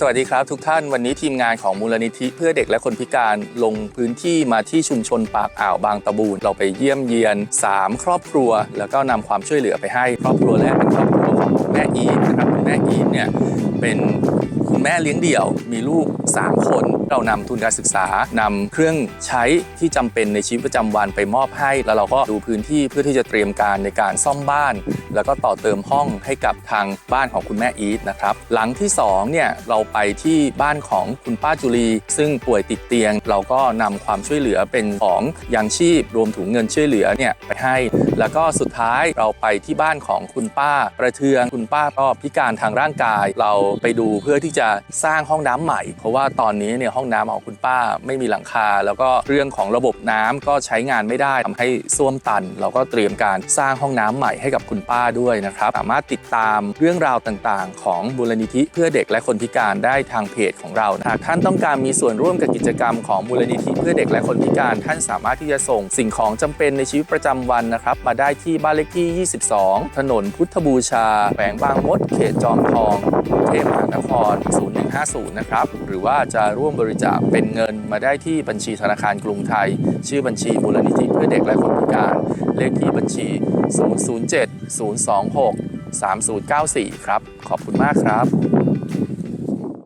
สวัสดีครับทุกท่านวันนี้ทีมงานของมูลนิธิเพื่อเด็กและคนพิการลงพื้นที่มาที่ชุมชนปากอ่าวบางตะบูนเราไปเยี่ยมเยียน 3 ครอบครัว แล้วก็นำความช่วยเหลือไปให้ ครอบครัวแรกเป็นครอบครัวของแม่อีนะครับแม่อีเนี่ยเป็นคุณแม่เลี้ยงเดี่ยวมีลูก 3 คน เรานำทุนการศึกษานำเครื่องใช้ที่จำเป็นในชีวิตประจำวันไปมอบให้ แล้วเราก็ดูพื้นที่เพื่อที่จะเตรียมการในการซ่อมบ้าน แล้วก็ต่อเติมห้องให้กับทางบ้านของคุณแม่อีทนะครับหลังที่2เนี่ยเราไปที่บ้านของคุณป้าจุลี ซึ่งป่วยติดเตียง เราก็นำความช่วยเหลือเป็นของยังชีพรวมถึงเงินช่วยเหลือเนี่ยไปให้ แล้วก็สุดท้ายเราไปที่บ้านของคุณป้าประเทืองคุณป้าก็พิการทางร่างกาย เราไปดูเพื่อที่จะสร้างห้องน้ำใหม่ เพราะว่าตอนนี้เนี่ยห้องน้ำของคุณป้าไม่มีหลังคา แล้วก็เรื่องของระบบน้ำก็ใช้งานไม่ได้ทำให้ส้วมตัน เราก็เตรียมการสร้างห้องน้ำใหม่ให้กับคุณป้าด้วยนะครับสามารถติดตามเรื่องราวต่างๆ ของมูลนิธิเพื่อเด็กและคนพิการได้ทางเพจของเราหากท่านต้องการมีส่วนร่วมกับกิจกรรมของมูลนิธิเพื่อเด็กและคนพิการ ท่านสามารถที่จะส่งสิ่งของจำเป็นในชีวิตประจำวันนะครับ มาได้ที่บ้านเลขที่ 22 ถนนพุทธบูชาแขวงบางมด เขตจอมทองกรุงเทพมหานคร 0150 นะครับ หรือว่าจะร่วมบริจาคเป็นเงินมาได้ที่บัญชีธนาคารกรุงไทย ชื่อบัญชีมูลนิธิเพื่อเด็กและคนพิการ เลขที่บัญชี 007 026 3094 ครับ ขอบคุณมากครับ